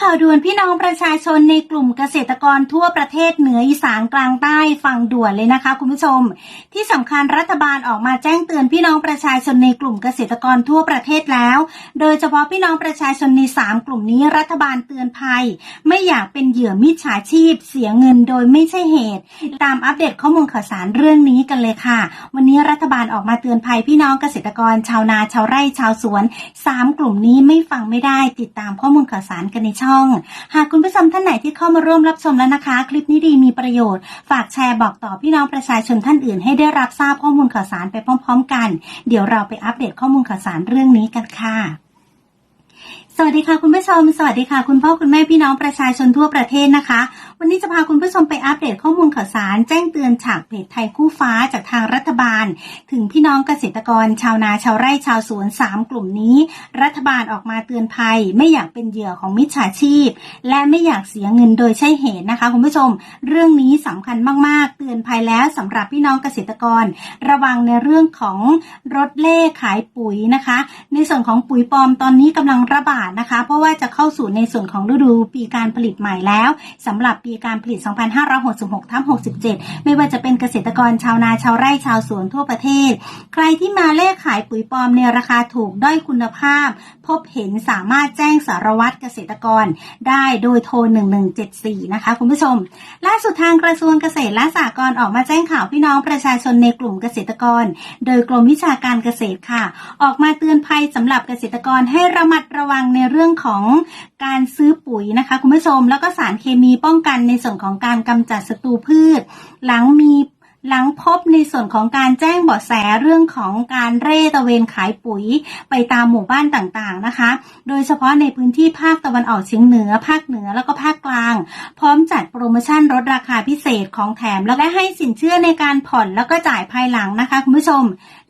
ข่าวด่วนพี่น้องประชาชนในกลุ่มเกษตรกรทั่วประเทศเหนืออีสานกลางใต้ฟังด่วนเลยนะคะ คุณผู้ชม ที่สำคัญรัฐบาลออกมาแจ้งเตือนพี่น้องประชาชนในกลุ่มเกษตรกรทั่วประเทศแล้ว โดยเฉพาะพี่น้องประชาชนใน 3 กลุ่มนี้รัฐบาลเตือนภัย ไม่อยากเป็นเหยื่อมิจฉาชีพ เสียเงินโดยไม่ใช่เหตุ ตามอัปเดตข้อมูลข่าวสารเรื่องนี้กันเลยค่ะ วันนี้รัฐบาลออกมาเตือนภัยพี่น้องเกษตรกรชาวนาชาวไร่ชาวสวน 3 กลุ่มนี้ไม่ฟังไม่ได้ติดตามข้อมูลข่าวสารกันในช่องหากคุณผู้ชมท่านไหนที่เข้ามาร่วมรับชมแล้วนะคะ คลิปนี้ดีมีประโยชน์ ฝากแชร์บอกต่อพี่น้องประชาชนท่านอื่น ให้ได้รับทราบข้อมูลข่าวสารไปพร้อม ๆ กัน เดี๋ยวเราไปอัปเดตข้อมูลข่าวสารเรื่องนี้กันค่ะสวัสดีค่ะคุณผู้ชม สวัสดีค่ะ คุณพ่อคุณแม่พี่น้องประชาชนทั่วประเทศนะคะ วันนี้จะพาคุณผู้ชมไปอัปเดตข้อมูลข่าวสาร แจ้งเตือนฉากเพจไทยคู่ฟ้าจากทางรัฐบาล ถึงพี่น้องเกษตรกร ชาวนาชาวไร่ชาวสวน 3 กลุ่มนี้ รัฐบาลออกมาเตือนภัย ไม่อยากเป็นเหยื่อของมิจฉาชีพ และไม่อยากเสียเงินโดยใช่เหตุนะคะคุณผู้ชม เรื่องนี้สำคัญมากๆ เตือนภัยแล้วสำหรับพี่น้องเกษตรกร ระวังในเรื่องของรถเล่ขายปุ๋ยนะคะ ในส่วนของปุ๋ยปลอมตอนนี้กำลังระบาดนะคะ เพราะว่าจะเข้าสู่ในส่วนของฤดูปีการผลิตใหม่แล้วสำหรับปีการผลิต 2566ทับ67 ไม่ว่าจะเป็นเกษตรกรชาวนาชาวไร่ชาวสวนทั่วประเทศ ใครที่มาเลขขายปุ๋ยปลอมในราคาถูกด้อยคุณภาพ พบเห็นสามารถแจ้งสารวัตรเกษตรกรได้โดยโทร 1174 นะคะคุณผู้ชม ล่าสุดทางกระทรวงเกษตรและสหกรณ์ออกมาแจ้งข่าวพี่น้องประชาชนในกลุ่มเกษตรกร โดยกรมวิชาการเกษตรค่ะ ออกมาเตือนภัยสำหรับเกษตรกรให้ระมัดระวังในเรื่องของการซื้อปุ๋ยนะคะคุณผู้ชม แล้วก็สารเคมีป้องกันกันในส่วนของการกำจัดศัตรูพืช หลังมี หลังพบในส่วนของการแจ้งเบาะแสเรื่องของการเร่ตะเวนขายปุ๋ยไปตามหมู่บ้านต่างๆนะคะ โดยเฉพาะในพื้นที่ภาคตะวันออกเฉียงเหนือ ภาคเหนือแล้วก็ภาคกลาง พร้อมจัดโปรโมชั่นลดราคาพิเศษของแถม และให้สินเชื่อในการผ่อนแล้วก็จ่ายภายหลังนะคะคุณผู้ชม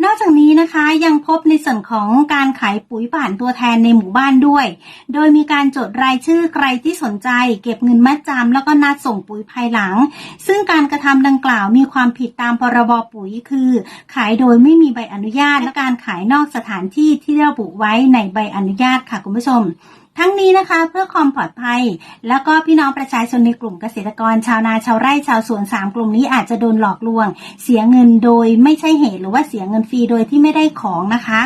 นอกจากนี้นะคะยังพบในส่วนของการขายปุ๋ยผ่านตัวแทนในหมู่บ้านด้วย โดยมีการจดรายชื่อใครที่สนใจ เก็บเงินมัดจำแล้วก็นัดส่งปุ๋ยภายหลัง ซึ่งการกระทำดังกล่าวมีความผิดตามพรบปุ๋ยคือ ขายโดยไม่มีใบอนุญาตและการขายนอกสถานที่ที่ระบุไว้ในใบอนุญาตค่ะคุณผู้ชมทั้งนี้นะคะเพื่อความปลอดภัย แล้วก็พี่น้องประชาชนในกลุ่มเกษตรกรชาวนาชาวไร่ชาวสวนสามกลุ่มนี้อาจจะโดนหลอกลวง เสียเงินโดยไม่ใช่เหตุหรือว่าเสียเงินฟรีโดยที่ไม่ได้ของนะคะ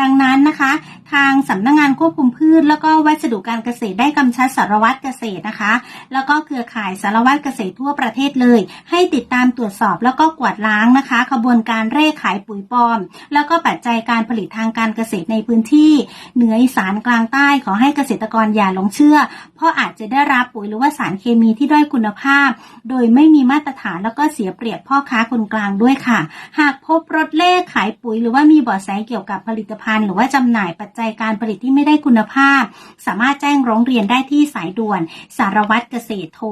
ดังนั้นนะคะ ทางสำนักงงานควบคุมพืช แล้วก็วัสดุการเกษตรได้กำชับสารวัตรเกษตรนะคะ แล้วก็เครือข่ายสารวัตรเกษตรทั่วประเทศเลย ให้ติดตามตรวจสอบแล้วก็กวาดล้างนะคะ ขบวนการเร่ขายปุ๋ยปลอม แล้วก็ปัจจัยการผลิตทางการเกษตรในพื้นที่ เหนืออีสานกลางใต้ขอให้เกษตรกรอย่าหลงเชื่อ เพราะอาจจะได้รับปุ๋ยหรือว่าสารเคมีที่ด้อยคุณภาพ โดยไม่มีมาตรฐานแล้วก็เสียเปรียบพ่อค้าคนกลางด้วยค่ะ หากพบรถเล่ขายปุ๋ยหรือว่ามีบาะแสเกี่ยวกับผลิตภัณฑ์หรือว่าจำหน่ายปัจจัยการผลิตที่ไม่ได้คุณภาพ สามารถแจ้งร้องเรียนได้ที่สายด่วนสารวัตรเกษตรโทร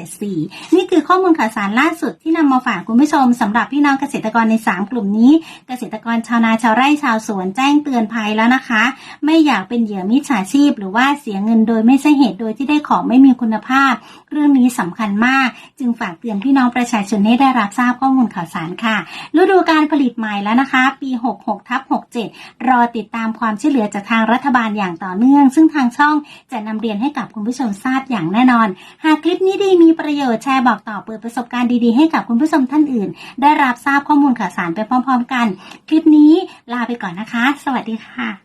1174 นี่คือข้อมูลข่าวสารล่าสุดที่นำมาฝากคุณผู้ชมสำหรับพี่น้องเกษตรกรใน 3 กลุ่มนี้ เกษตรกรชาวนาชาวไร่ชาวสวนแจ้งเตือนภัยแล้วนะคะ ไม่อยากเป็นเหยื่อมิจฉาชีพ หรือว่าเสียเงินโดยไม่ใช่เหตุโดยที่ได้ของไม่มีคุณภาพ เรื่องนี้สำคัญมาก จึงฝากเตือนพี่น้องประชาชนให้ได้รับทราบข้อมูลข่าวสารค่ะฤดูการผลิตใหม่แล้วนะคะ ปี 66ทับ67รอติดตามความช่วยเหลือจากทางรัฐบาลอย่างต่อเนื่อง ซึ่งทางช่องจะนำเรียนให้กับคุณผู้ชมทราบอย่างแน่นอน หากคลิปนี้ดีมีประโยชน์แชร์บอกต่อเปิดประสบการณ์ดีๆให้กับคุณผู้ชมท่านอื่น ได้รับทราบข้อมูลข่าวสารไปพร้อม ๆ กัน คลิปนี้ลาไปก่อนนะคะ สวัสดีค่ะ